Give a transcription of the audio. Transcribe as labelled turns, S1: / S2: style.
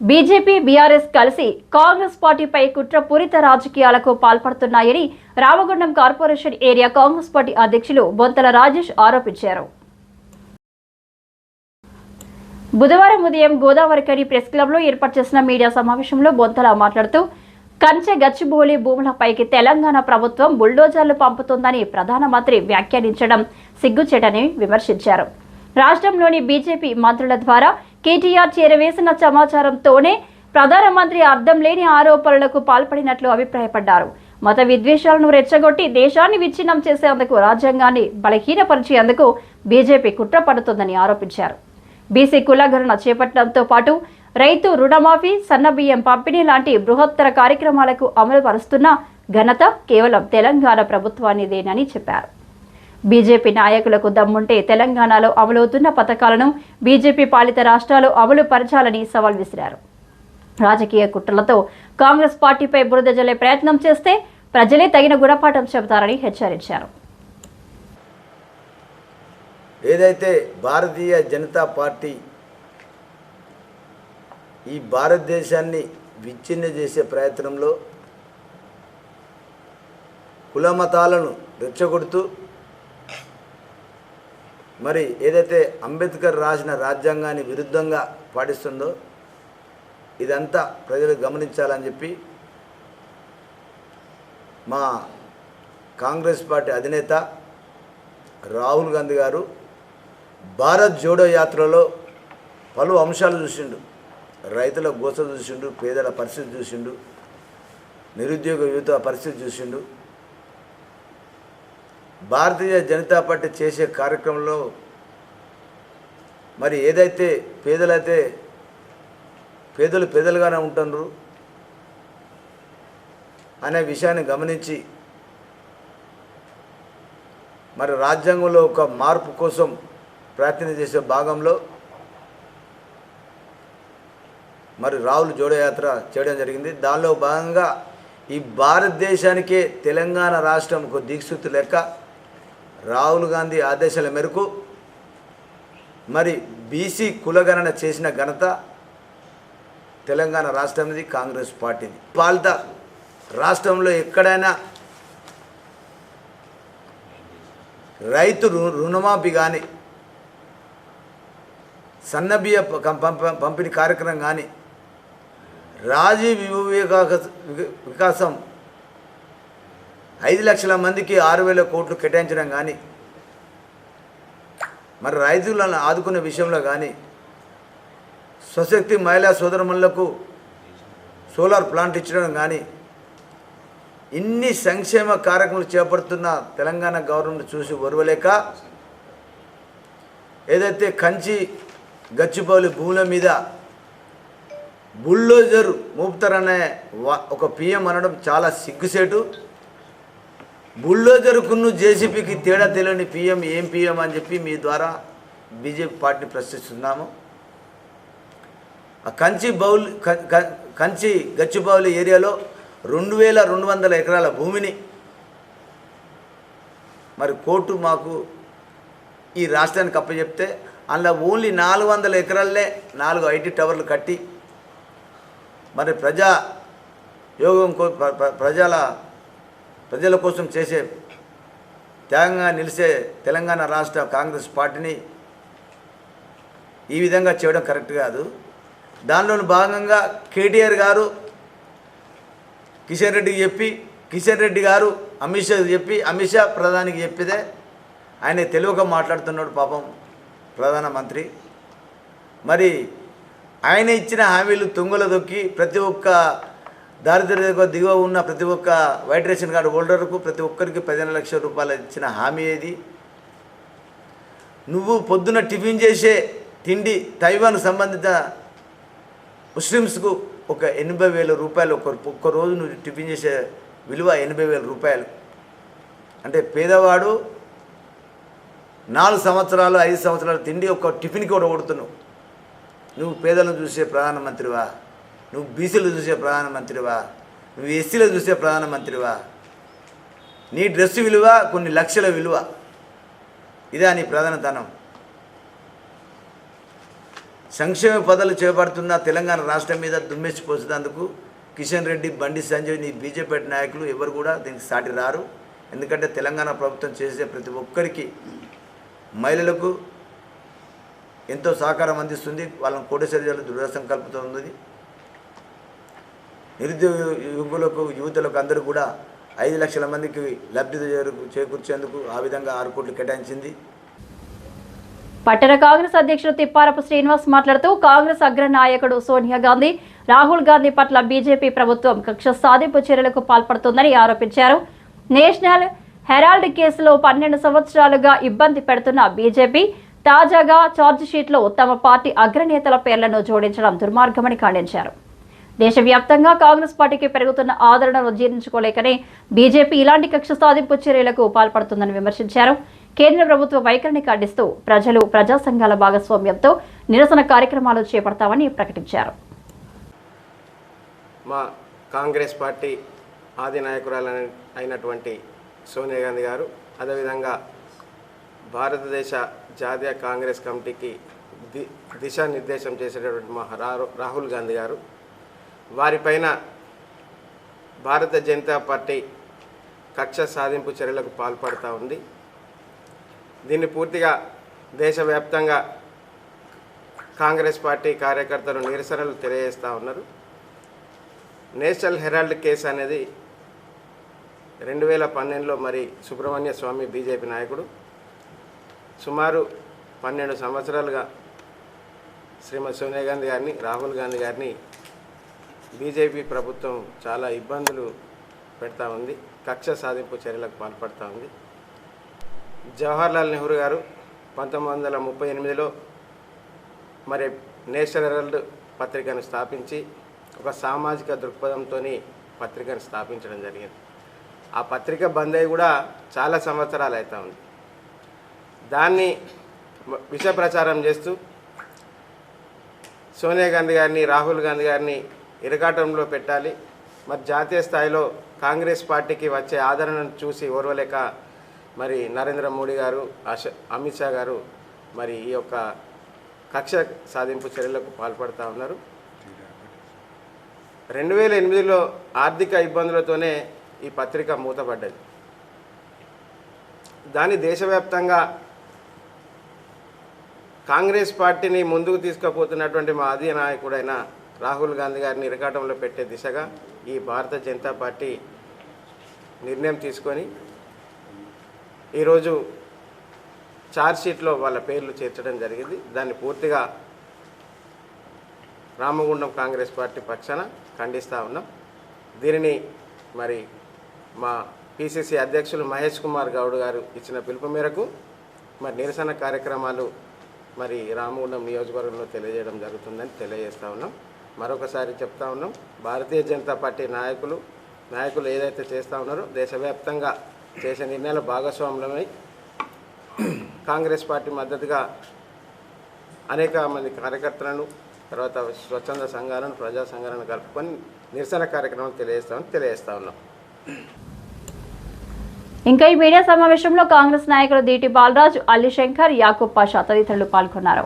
S1: BJP BRS కలిసి కాంగ్రెస్ పార్టీపై కుట్రపూరిత రాజకీయాలకు పాల్పడుతున్నాయని Ramagundam corporation area Congress party అధ్యక్షులు బొంతల రాజేష్ ఆరోపించారు. బుధవారం ఉదయం గోదావరికని ప్రెస్ క్లబ్లో ఏర్పాటు చేసిన మీడియా సమావేశంలో బొంతల మాట్లాడుతూ కంచె గచ్చిబౌలి భూములపైకి తెలంగాణ ప్రభుత్వం బుల్డోజర్లు పంపుతోందని ప్రధానమంత్రి వ్యాఖ్యానించడం సిగ్గుచేటని విమర్శించారు. రాష్ట్రంలోని బీజేపీ మంత్రుల ద్వారా కేటీఆర్ చేరవేసిన సమాచారంతోనే ప్రధానమంత్రి అర్థం లేని ఆరోపణలకు పాల్పడినట్లు అభిప్రాయపడ్డారు. మత విద్వేషాలను రెచ్చగొట్టి దేశాన్ని విచ్ఛిన్నం చేసేందుకు రాజ్యాంగాన్ని బలహీనపరిచేందుకు బీజేపీ కుట్ర పడుతుందని ఆరోపించారు. బీసీ కులగణన చేపట్టడంతో పాటు రైతు రుణమాఫీ సన్నబియ్యం పంపిణీ లాంటి బృహత్తర కార్యక్రమాలకు అమలు పరుస్తున్న ఘనత కేవలం తెలంగాణ ప్రభుత్వానిదేనని చెప్పారు. బీజేపీ నాయకులకు దమ్ముంటే తెలంగాణలో అమలవుతున్న పథకాలను బీజేపీ పాలిత రాష్ట్రాలు అమలు పరచాలని సవాల్ విసిరారు. రాజకీయ కుట్రలతో కాంగ్రెస్ పార్టీపై బురద జల్లే ప్రయత్నం చేస్తే ప్రజలే తగిన గుణపాఠం చెబుతారని హెచ్చరించారు.
S2: ఏదైతే భారతీయ జనతా పార్టీ ఈ భారతదేశాన్ని విచ్ఛిన్న చేసే ప్రయత్నంలో కులమతాలను రెచ్చగొడుతూ మరి ఏదైతే అంబేద్కర్ రాసిన రాజ్యాంగాన్ని విరుద్ధంగా పాటిస్తుందో ఇదంతా ప్రజలు గమనించాలని చెప్పి మా కాంగ్రెస్ పార్టీ అధినేత రాహుల్ గాంధీ గారు భారత్ జోడో యాత్రలో పలు అంశాలు చూసిండు. రైతుల గోస చూసిండు పేదల పరిస్థితి చూసిండు నిరుద్యోగ యువత పరిస్థితి చూసిండు. భారతీయ జనతా పార్టీ చేసే కార్యక్రమంలో మరి ఏదైతే పేదలైతే పేదలు పేదలుగానే ఉంటున్నారు అనే విషయాన్ని గమనించి మరి రాజ్యాంగంలో ఒక మార్పు కోసం ప్రయత్నం చేసే భాగంలో మరి రాహుల్ జోడయాత్ర చేయడం జరిగింది. దానిలో భాగంగా ఈ భారతదేశానికే తెలంగాణ రాష్ట్రం ఒక దీక్షితు లెక్క. రాహుల్ గాంధీ ఆదేశాల మేరకు మరి బీసీ కులగణన చేసిన ఘనత తెలంగాణ రాష్ట్రంది కాంగ్రెస్ పార్టీది. పాలిత రాష్ట్రంలో ఎక్కడైనా రైతు రుణమాఫీ కానీ సన్నబియ్య పంపిణీ కార్యక్రమం కానీ రాజీవ్ యువ వికాసం ఐదు లక్షల మందికి ఆరు వేల కోట్లు కేటాయించడం కానీ మరి రైతులను ఆదుకునే విషయంలో కానీ స్వశక్తి మహిళా సోదరములకు సోలార్ ప్లాంట్ ఇచ్చడం కానీ ఇన్ని సంక్షేమ కార్యక్రమాలు చేపడుతున్న తెలంగాణ గవర్నమెంట్ చూసి ఒరవలేక ఏదైతే కంచి గచ్చిబౌలి భూముల మీద బుల్డోజర్ మోపుతారనే ఒక పిఎం అనడం చాలా సిగ్గుసేటు. బుల్డోజర్కును జేసీపీకి తేడా తెలియని పిఎం ఏం పిఎం అని చెప్పి మీ ద్వారా బీజేపీ పార్టీని ప్రశ్నిస్తున్నాము. కంచి బౌల్ కంచి గచ్చిబౌలి ఏరియాలో రెండు వేల రెండు వందల ఎకరాల భూమిని మరి కోర్టు మాకు ఈ రాష్ట్రానికి అప్పచెప్తే అందులో ఓన్లీ నాలుగు వందల ఎకరాలనే నాలుగు ఐటీ టవర్లు కట్టి మరి ప్రజా యోగం కో ప్ర- ప్రజల ప్రజల కోసం చేసే త్యాగంగా నిలిచే తెలంగాణ రాష్ట్ర కాంగ్రెస్ పార్టీని ఈ విధంగా చేయడం కరెక్ట్ కాదు. దానిలో భాగంగా కేటీఆర్ గారు కిషన్ రెడ్డికి చెప్పి కిషన్ రెడ్డి గారు అమిత్ షా చెప్పి అమిత్ షా ప్రధానికి చెప్పితే ఆయన తెలుగుగా మాట్లాడుతున్నాడు పాపం ప్రధానమంత్రి. మరి ఆయన ఇచ్చిన హామీలు తుంగలో దొక్కి ప్రతి ఒక్క దారిద్ర్య దిగువ ఉన్న ప్రతి ఒక్క వైట్ రేషన్ కార్డు హోల్డర్కు ప్రతి ఒక్కరికి పదిహేను లక్షల రూపాయలు ఇచ్చిన హామీ ఏది? నువ్వు పొద్దున టిఫిన్ చేసే తిండి తైవాన్ సంబంధిత ముస్లిమ్స్కు ఒక ఎనభై వేల రూపాయలు ఒక ఒక్క రోజు నువ్వు టిఫిన్ చేసే విలువ ఎనభై వేల రూపాయలు. అంటే పేదవాడు నాలుగు సంవత్సరాలు ఐదు సంవత్సరాలు తిండి ఒక టిఫిన్కి కూడా కొడుతున్నావు. నువ్వు పేదలను చూసే ప్రధానమంత్రివా? నువ్వు బీసీలు చూసే ప్రధానమంత్రివా? నువ్వు ఎస్సీలు చూసే ప్రధానమంత్రివా? నీ డ్రెస్ విలువ కొన్ని లక్షల విలువ. ఇదే నీ ప్రధానతనం. సంక్షేమ పదాలు చేపడుతున్న తెలంగాణ రాష్ట్రం మీద దుమ్మెచ్చి పోసేందుకు కిషన్ రెడ్డి బండి సంజయ్ నీ బీజేపీ నాయకులు ఎవరు కూడా దీనికి సాటి రారు. ఎందుకంటే తెలంగాణ ప్రభుత్వం చేసే ప్రతి ఒక్కరికి మహిళలకు ఎంతో సహకారం అందిస్తుంది. వాళ్ళని కోటేశ్వర దృఢ సంకల్పంతో ఉంది నిరుద్యోగ యువకులకు యువతులకు అందరూ కూడా ఐదు లక్షల మందికి లబ్ధి చేకూర్చేందుకు ఆ విధంగా ఆరు కోట్లు కేటాయించింది.
S1: పట్టణ కాంగ్రెస్ అధ్యక్షుడు తిప్పారపు శ్రీనివాస్ మాట్లాడుతూ కాంగ్రెస్ అగ్ర నాయకుడు సోనియా గాంధీ రాహుల్ గాంధీ పట్ల బీజేపీ ప్రభుత్వం కక్ష సాధింపు చర్యలకు పాల్పడుతోందని ఆరోపించారు. నేషనల్ హెరాల్డ్ కేసులో పన్నెండు సంవత్సరాలుగా ఇబ్బంది పెడుతున్న బీజేపీ తాజాగా ఛార్జ్షీట్లో తమ పార్టీ అగ్రనేతల పేర్లను జోడించడం దుర్మార్గమని ఖండించారు. దేశవ్యాప్తంగా కాంగ్రెస్ పార్టీకి పెరుగుతున్న ఆదరణను జీర్ణించుకోలేకనే బీజేపీ ఇలాంటి కక్ష సాధింపు చర్యలకు పాల్పడుతుందని విమర్శించారు. కేంద్ర ప్రభుత్వ వైఖరిని ఖండిస్తూ ప్రజలు ప్రజా సంఘాల భాగస్వామ్యంతో నిరసన కార్యక్రమాలు చేపడతామని ప్రకటించారు.
S3: మా కాంగ్రెస్ పార్టీ ఆది నాయకురాలు అయినటువంటి సోనియా గాంధీ గారు అదేవిధంగా భారతదేశ జాతీయ కాంగ్రెస్ కమిటీకి ది దిశానిర్దేశం చేసేటటువంటి మా రాహుల్ గాంధీ గారు వారిపైన భారత జనతా పార్టీ కక్ష సాధింపు చర్యలకు పాల్పడుతూ ఉంది. దీన్ని పూర్తిగా దేశవ్యాప్తంగా కాంగ్రెస్ పార్టీ కార్యకర్తలు నిరసనలు తెలియజేస్తూ ఉన్నారు. నేషనల్ హెరాల్డ్ కేసు అనేది రెండు వేల పన్నెండులో మరి సుబ్రహ్మణ్య స్వామి బీజేపీ నాయకుడు సుమారు పన్నెండు సంవత్సరాలుగా శ్రీమతి సోనియా గాంధీ గారిని రాహుల్ గాంధీ గారిని బీజేపీ ప్రభుత్వం చాలా ఇబ్బందులు పెడతా ఉంది. కక్ష సాధింపు చర్యలకు పాల్పడుతూ ఉంది. జవహర్లాల్ నెహ్రూ గారు పంతొమ్మిది వందల ముప్పై ఎనిమిదిలో మరి నేషనల్ హెరాల్డ్ పత్రికను స్థాపించి ఒక సామాజిక దృక్పథంతో పత్రికను స్థాపించడం జరిగింది. ఆ పత్రిక బంద్ అయి కూడా చాలా సంవత్సరాలు అవుతా ఉంది. దాన్ని విష ప్రచారం చేస్తూ సోనియా గాంధీ గారిని రాహుల్ గాంధీ గారిని ఇరకాటంలో పెట్టాలి. మరి జాతీయ స్థాయిలో కాంగ్రెస్ పార్టీకి వచ్చే ఆదరణను చూసి ఓర్వలేక మరి నరేంద్ర మోడీ గారు అమిత్ షా గారు మరి ఈ యొక్క కక్ష సాధింపు చర్యలకు పాల్పడుతూ ఉన్నారు. రెండు వేల ఎనిమిదిలో ఆర్థిక ఇబ్బందులతోనే ఈ పత్రిక మూతపడ్డది. దాన్ని దేశవ్యాప్తంగా కాంగ్రెస్ పార్టీని ముందుకు తీసుకుపోతున్నటువంటి మా ఆది నాయకుడైన రాహుల్ గాంధీ గారిని ఇరకాటంలో పెట్టే దిశగా ఈ భారత జనతా పార్టీ నిర్ణయం తీసుకొని ఈరోజు ఛార్జ్షీట్లో వాళ్ళ పేర్లు చేర్చడం జరిగింది. దాన్ని పూర్తిగా రామగుండం కాంగ్రెస్ పార్టీ పక్షాన ఖండిస్తూ ఉన్నాం. దీనిని మరి మా పిసిసి అధ్యక్షులు మహేష్ కుమార్ గౌడ్ గారు ఇచ్చిన పిలుపు మేరకు మరి నిరసన కార్యక్రమాలు మరి రామగుండం నియోజకవర్గంలో తెలియజేయడం జరుగుతుందని తెలియజేస్తూ ఉన్నాం. మరొకసారి చెప్తా ఉన్నాం. భారతీయ జనతా పార్టీ నాయకులు నాయకులు ఏదైతే చేస్తూ ఉన్నారో దేశవ్యాప్తంగా చేసే నిర్ణయాలు భాగస్వాములమై కాంగ్రెస్ పార్టీ మద్దతుగా అనేక మంది కార్యకర్తలను తర్వాత స్వచ్ఛంద సంఘాలను ప్రజా సంఘాలను కలుపుకొని నిరసన కార్యక్రమం తెలియజేస్తామని తెలియజేస్తా ఉన్నాం.
S1: ఇంకా ఈ మీడియా సమావేశంలో కాంగ్రెస్ నాయకులు దీటి బాలరాజు అల్లి శంకర్ యాకూబ్ పాషా తదితరులు పాల్గొన్నారు.